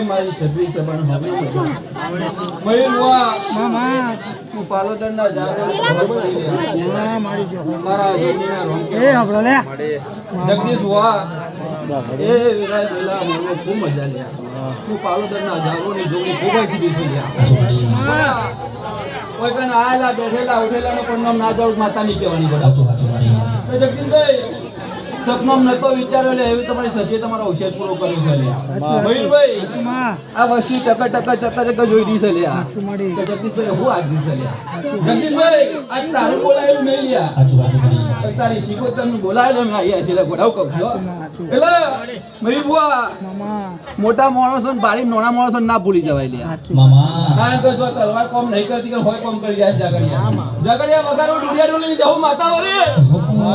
મારી સભી સભાનો હવે મામા તું જાગો. મારી જો. મારા એ હમણાં લે. જગદીશ વા એ મને ખૂબ મજા લ્યા તું પાલોદરના જાગોની જોગી ખૂબ જ છે લ્યા કોઈ પણ આયેલા બેઠેલા ઉઠેલા પણ નામ ના જાવ માતાની કહેવાની બધા જગદીશભાઈ સપનામાં નતો વિચાર્યો લે એવી તમારી સભ્ય તમારો હોશિયાર પૂરો કર્યો છે લે. મયુરભાઈ આ વસ્તુ ટક ટક ટક ટક જોઈ દી છે લે જગદીશભાઈ હું આજની છે લે જગદીશભાઈ આજ તારું બોલાયેલું નહીં લ્યા પણ તારી શિકોતરનું બોલાયેલું નહીં અહીંયા છે ઘોડાવ કહું છું. એટલે મયુરભુઆ મામા મોટા માણસો ને નોના નાના માણસો ના ભૂલી જવાય લે કારણ કે જો તલવાર કોમ નહીં કરતી કે હોય કોમ કરી જાય જગડિયા જગડિયા વગર ડુડિયા ડુલી જવું માતા ઓરે એ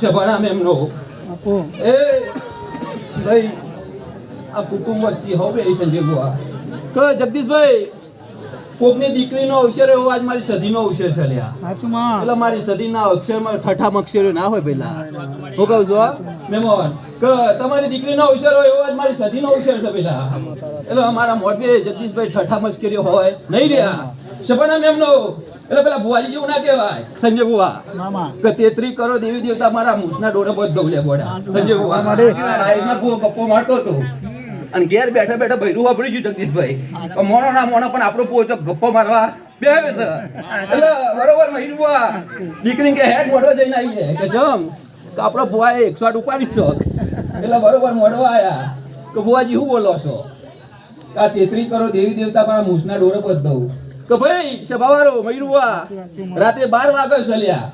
શભાના મેમનો એ ભાઈ આ કુટુંબ વસ્તી હવે એ સંજય બુઆ કે જગદીશભાઈ કોકની દીકરીનો અવસર એવો આજ મારી સદીનો અવસર છે લ્યા. એટલે મારી સદીના અક્ષરમાં ઠઠામ અક્ષરો ના હોય પેલા. હું. કહું છું મેમોન કે તમારી દીકરીનો અવસર હોય એવો આજ મારી સદીનો અવસર છે પેલા. એટલે અમારા મોરબી જગદીશભાઈ ઠઠામ અક્ષરીઓ હોય. નહીં રહ્યા શબાના મેમનો એટલે પેલા ભુવાજી જેવું ના કહેવાય. સંજય ભુવા. કે તેત્રી કરો દેવી દેવતા મારા મૂછના ડોરે બધ દઉલે બોડા. સંજય બુઆ આઈના ભૂવો ગપ્પો મારતો હતો. અને ઘેર બેઠા બેઠા ભૈરું વાપરી ગયું જગદીશભાઈ. મોણો ના મોણો પણ આપણો પોચો ગપ્પો મારવા બેહે છે. એટલે બરોબર મહિર બુઆ દીકરી કે હેડ મોડવા જઈને આવી જાય. કે જમ. તો આપણો ભુવા એકસો આઠ ઉપાડી ચોક એટલે બરોબર મોડવા આયા. તો ભુવાજી શું બોલો છો? કે આ તેત્રી કરો દેવી દેવતા મારા મૂછના ડોરે બધ દઉં. કે ભાઈ સભાવાળો મૈરુવા રાતે બાર વાગે સલ્યા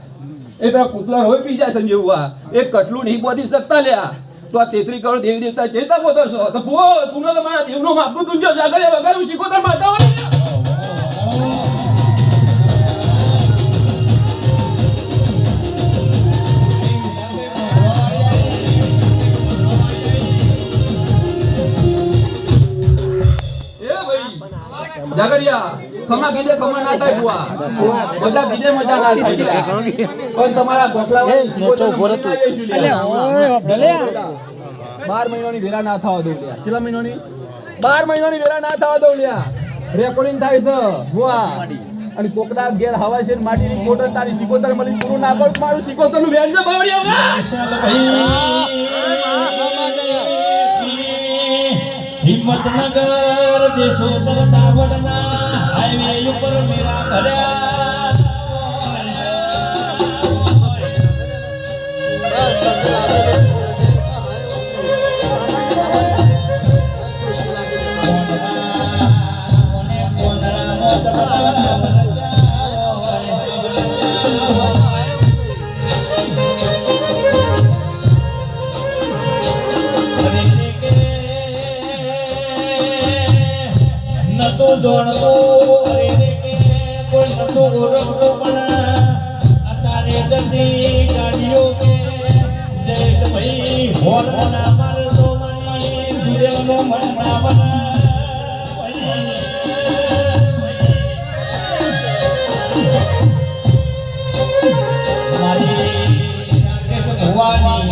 એ તરફ કૂતલા હોય સંજય બુઆ એક કટલું નહીં બોધી શકતા લ્યા. તો આ તેત્રી કરોડ દેવી દેવતા ચેતા પોતો છો? તો ભુવો, તું તો મારા દેવનો માપનું તુંજો જાગડે વગાડું શીખો તાર માતા એ જાગડિયા ખમા કીધે ખમા ના થાય બુઆ. બધા કીધે મજા ના થાય. પણ તમારા ગોખલા ઓય ભલે. બાર મહિનાની વેરા ના થવા દઉં લ્યા. કેટલા મહિનાની? બાર મહિનાની વેરા ના થવા દઉં લ્યા. રેકોર્ડિંગ થાય છે બુઆ. અને કોકડા ઘેર હવા છે ને માટીની મોટર તારી સિકોતર મળી પૂરું ના કરું મારું સિકોતરનું વેણ છે બાવળિયા હિંમતનગર દેશો સરદાવડના હાઈવે ઉપર મેરા નતો ઓળખતો પણ અત્યારે જલ્દી ગાડીઓ જયેશ ભાઈ હોર્ન ના મારે મનાવન મારી રાકેશ ભુવાની રે. મારી રાકેશ ભુવાની